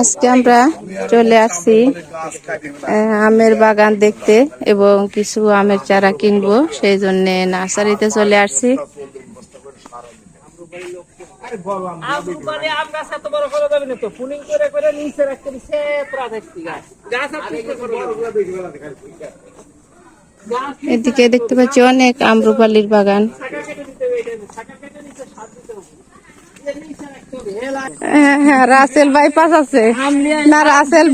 আজকে আমরা চলে আসছি আমের বাগান দেখতে এবং কিছু আমের চারা কিনবো, সেই জন্য নার্সারিতে চলে আসছি। এদিকে দেখতে পাচ্ছি অনেক আমরুপালির বাগান। হ্যাঁ, হ্যাঁ, রাসেল বাইপাস আছে। না রাসেল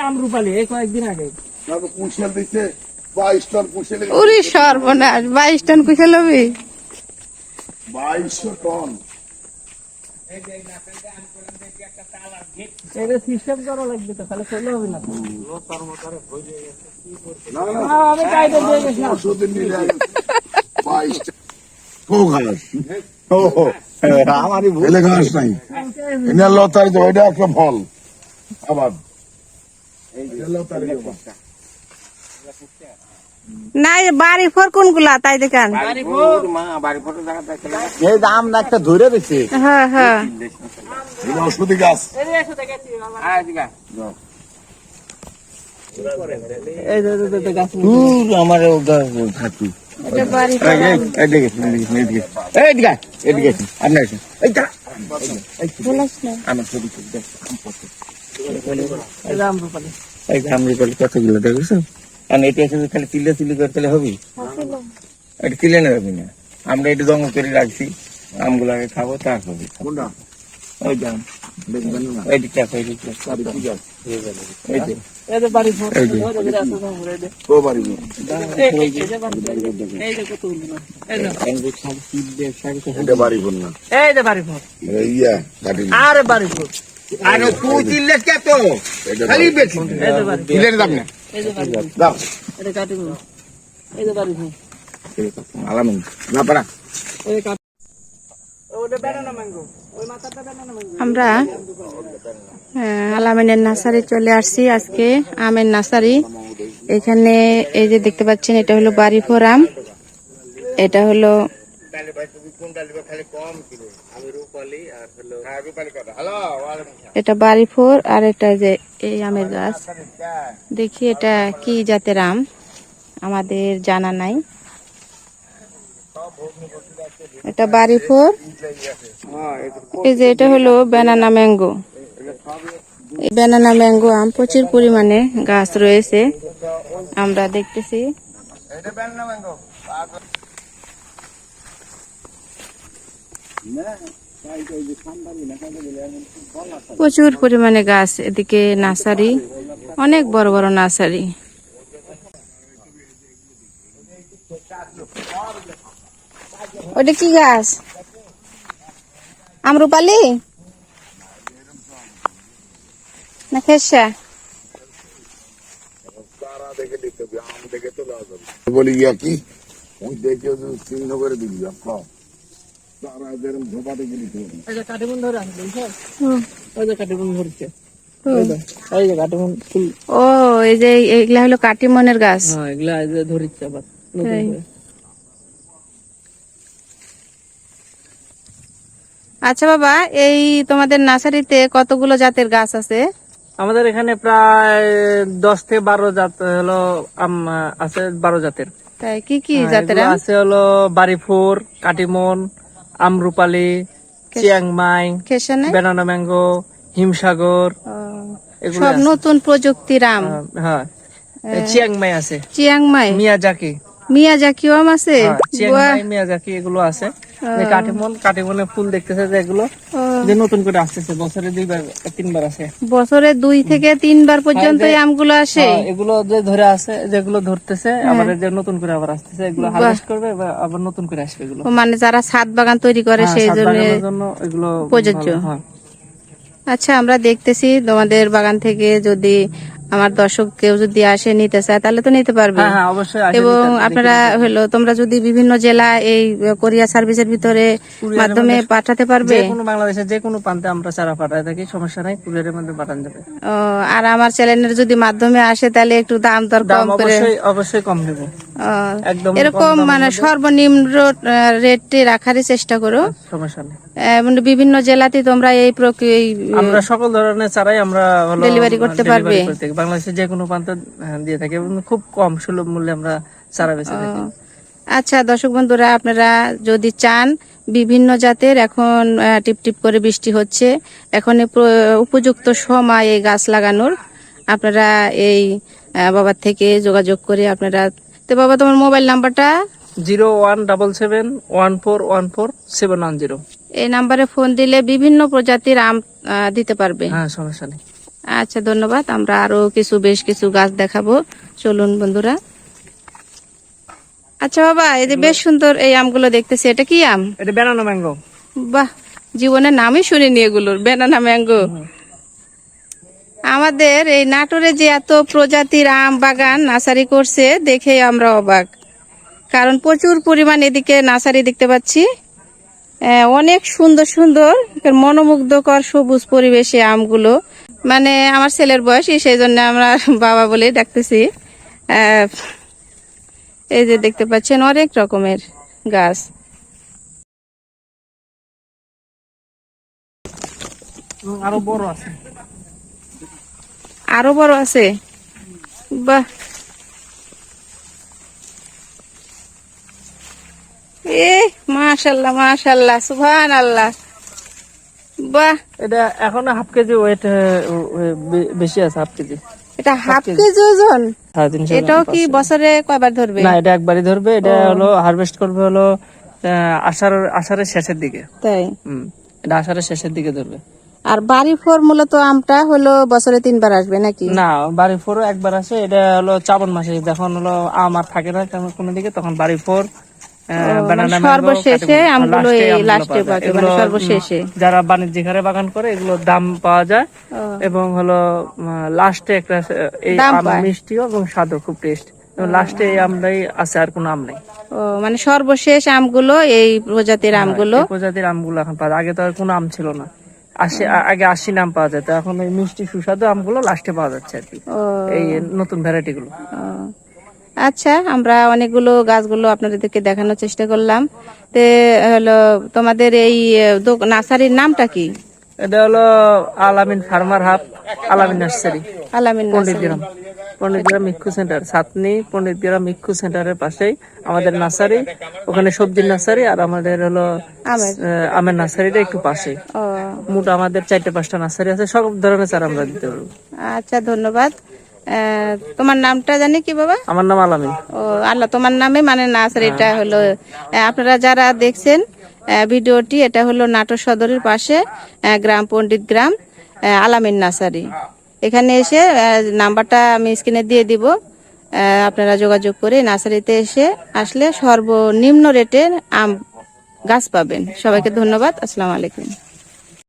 আম রূপালি এই কয়েকদিন আগে বাইশ উরি সর্বনাশ বাইশ টন কুশে লবি? বাইশশো টন। এটা সিস্টেম করা লাগবে তো তাহলে চলে হবে না না না আ, আমি কাইটে দিয়ে গেছিলাম ওষুধ নিলে বাইশ ও ঘাস ও আমারই এলে ঘাস নাই। এনে লতারি তো ওইটা একটা ফল। আবার। এটা লতারি দেবো। না এই বাড়ি ফোর কোনগুলা? তাই দেখান। এই দাম না একটা ধরে দিছে। হ্যাঁ হ্যাঁ। ওষুধি গাছ। আমার গাছ কতগুলো দেখেছ আর এটা খালি তিলে তিলি করে তাহলে হবে? এটা তিলে না হবে না। আমরা এটা জঙ্গল করে রাখছি। আমগুলো আগে খাব তারপরে কোনটা? ওই যান এই দিকটা এই দিকটা এই যে এই যে বাড়ি ফোর এই যে। ওই যে বিরাট আছে? ঘুরে দে। ও বাড়ি গো। এই, এই যে বাড়ি ফোর। এই যে কতগুলো না। আরে তুই তিলে কে তো খালি এই যে বাড়ি আলামিন না পারা আমরা আলামিনের নার্সারি চলে আসছি আজকে, আমের নার্সারি। এখানে এই যে দেখতে পাচ্ছেন, এটা হলো বাড়ি ফোর আম এটা হলো এটা বাড়ি ফোর, আর এটা যে এই আমের গাছ। দেখি এটা কি জাতের আম? আমাদের জানা নাই। এটা বাড়ি ফোর এই যে এটা হলো ব্যানানা ম্যাঙ্গো এই ব্যানানা ম্যাঙ্গো আম প্রচুর পরিমাণে গাছ রয়েছে। আমরা দেখতেছি। প্রচুর পরিমাণে গাছ এদিকে নার্সারি, অনেক বড় বড় নার্সারি। ওটা কি গাছ? আমরুপালি? না খেসা? বলি ইয়া কি? ওই দেখে চিহ্ন করে দিবি খাও তারা যেরকম ধোপা দেখে দিতে যে কাটিমুন ধরে ওই কাটিমুন ধরছে। ও এই যে এইগুলা হলো কাটিমনের গাছ। হ্যাঁ, এগুলা যে ধরিচ্ছে আবার, নতুন তাই। করে। আচ্ছা বাবা এই তোমাদের নার্সারিতে কতগুলো জাতের গাছ আছে? আমাদের এখানে প্রায় দশ থেকে বারো জাত হলো আম আছে বারো জাতের। তাই কি কি হ্যাঁ, জাতের আছে হলো বাড়িফুর Katimon Amrapali Chiang Mai banana mango Himsagar সব নতুন প্রযুক্তির আম। হ্যাঁ চিয়াংমাই আছে। চিয়াংমাই মিয়া মিয়াজাকি। মিয়াজাকিও আম আছে? হ্যাঁ, চিয়াংমাই মিয়াজাকি এগুলো আছে। কাটিমন কাটিমনে ফুল দেখতেছে যে এগুলো যে নতুন করে আসতেছে। বছরে দুইবার তিনবার আসে। বছরে দুই থেকে তিনবার পর্যন্ত হ্যাঁ, আমগুলো আসে? হ্যাঁ, এগুলো যে ধরে আছে যেগুলো ধরতেছে আবার যে নতুন করে আবার আসতেছে এগুলো হারভেস্ট করবে আবার নতুন করে আসবে এগুলো। মানে যারা ছাদ বাগান তৈরি করে হ্যাঁ, সেই জন্য এগুলো প্রযোজ্য। হ্যাঁ। আচ্ছা আমরা দেখতেছি তোমাদের বাগান থেকে যদি আমার দর্শক কেউ যদি আসে নিতে চায় তাহলে তো নিতে পারবে। হ্যাঁ হ্যাঁ এবং আপনারা হলো তোমরা যদি বিভিন্ন জেলা এই কোরিয়া সার্ভিসের ভিতরে মাধ্যমে পাঠাতে পারবে। বাংলাদেশের যে কোনো প্রান্তে আমরা চারা পাঠাই থাকি সমস্যা নাই কুরিয়ারের মধ্যে পাঠান যাবে। আর আমার চ্যানেলের যদি মাধ্যমে আসে তাহলে একটু দাম দর কম করে অবশ্যই কম একদম এরকম মানে সর্বনিম্ন রেটে রাখারই চেষ্টা করো। সমস্যা নেই। মানে বিভিন্ন জেলাতে তোমরা এই প্রক্রিয়া আমরা সকল ধরনের চারাই আমরা Delivery করতে পারবে? বাংলাদেশের যে কোনো প্রান্ত দিয়ে থাকি এবং খুব কম সুলভ মূল্যে আমরা চারা বেঁচে থাকি। আচ্ছা দর্শক বন্ধুরা আপনারা যদি চান বিভিন্ন জাতের এখন টিপ টিপ করে বৃষ্টি হচ্ছে। এখন উপযুক্ত সময় এই গাছ লাগানোর। আপনারা এই বাবার থেকে যোগাযোগ করে আপনারা তো বাবা তোমার মোবাইল নাম্বারটা? Zero one double seven one four one four seven one zero. এই নাম্বারে ফোন দিলে বিভিন্ন প্রজাতির আম দিতে পারবে। হ্যাঁ সমস্যা নেই। আচ্ছা ধন্যবাদ। আমরা আরও কিছু বেশ কিছু গাছ দেখাবো। চলুন বন্ধুরা। আচ্ছা বাবা এই যে বেশ সুন্দর এই আমগুলো দেখতেছি। এটা কি আম? এটা বেনানো ম্যাঙ্গো বাহ জীবনের নামই শুনিনি এগুলোর। বেনানা ম্যাঙ্গো আমাদের এই নাটোরে যে এত প্রজাতির আম বাগান নার্সারি করছে দেখে আমরা অবাক। কারণ প্রচুর পরিমাণ এদিকে নার্সারি দেখতে পাচ্ছি। অনেক সুন্দর সুন্দর মনোমুগ্ধকর সবুজ পরিবেশে আমগুলো। মানে আমার ছেলের বয়সই সেই জন্য আমরা বাবা বলে ডাকতেছি। এই যে দেখতে পাচ্ছেন অনেক রকমের গাছ। আরও বড় আছে। আরও বড় আছে? বাহ। এ মাশাল্লাহ মাশাল্লাহ সুবহান আল্লাহ বাহ। এটা এখনও হাফ কেজি ওয়েট বেশি আছে হাফ কেজি। এটা হাফ কেজি। ওজন? এটাও কি বছরে কয়বার ধরবে? না এটা একবারই ধরবে। এটা হলো হারভেস্ট করবে হলো আষাঢ় আষাঢ়ের শেষের দিকে। তাই? এটা আষাঢ়ের শেষের দিকে ধরবে। আর বাড়ি ফোর মূলত আমটা হলো বছরে তিনবার আসবে নাকি? না বাড়ি ফোরও একবার আসে। এটা হলো চাবন মাসে। যখন হলো আম আর থাকে না কোনো দিকে তখন বাড়ি ফোর সর্বশেষে আমগুলো লাস্টে মানে সর্বশেষে। যারা বাণিজ্যিক হারে বাগান করে এগুলোর দাম পাওয়া যায়। এবং হলো লাস্টে একটা এই আম মিষ্টিও এবং স্বাদও খুব টেস্ট লাস্টে এই আমটাই আছে আর কোনো আম নেই। ও মানে সর্বশেষ আমগুলো এই প্রজাতির আমগুলো? এই প্রজাতির আমগুলো এখন পাওয়া যায়। আগে তো আর কোনো আম ছিল না। আশি আগে আশি নাম পাওয়া যেত এখন এই মিষ্টি সুস্বাদু আমগুলো লাস্টে পাওয়া যাচ্ছে আর কি। এই নতুন ভ্যারাইটি গুলো। আচ্ছা আমরা অনেকগুলো গাছগুলো আপনাদেরকে দেখানোর চেষ্টা করলাম। তে হলো তোমাদের এই নার্সারির নামটা কি? এটা হলো আলামিন ফার্মার হাব আলামিন নার্সারি। আলামিন পন্ডিত নার্সারি। গ্রাম। পন্ডিত গ্রাম ইক্ষু সেন্টার সাতনি পন্ডিত গ্রাম ইক্ষু সেন্টারের পাশেই আমাদের নার্সারি। ওখানে সবজির নার্সারি আর আমাদের হলো আমের নার্সারিটা একটু পাশেই। ও। মোট আমাদের চারটে পাঁচটা নার্সারি আছে সব ধরনের চারা আমরা দিতে পারব। আচ্ছা ধন্যবাদ। তোমার নামটা জানি কি বাবা? আমার নাম আলামিন। ও আল্লাহ তোমার নামে মানে নার্সারিটা হলো আপনারা যারা দেখছেন ভিডিওটি এটা হলো নাটোর সদরের পাশে গ্রাম পণ্ডিত গ্রাম আলামিন নার্সারি এখানে এসে নাম্বারটা আমি স্ক্রিনে দিয়ে দিব। আপনারা যোগাযোগ করে নার্সারিতে এসে আসলে সর্বনিম্ন রেটে আম গাছ পাবেন। সবাইকে ধন্যবাদ। আসসালামু আলাইকুম।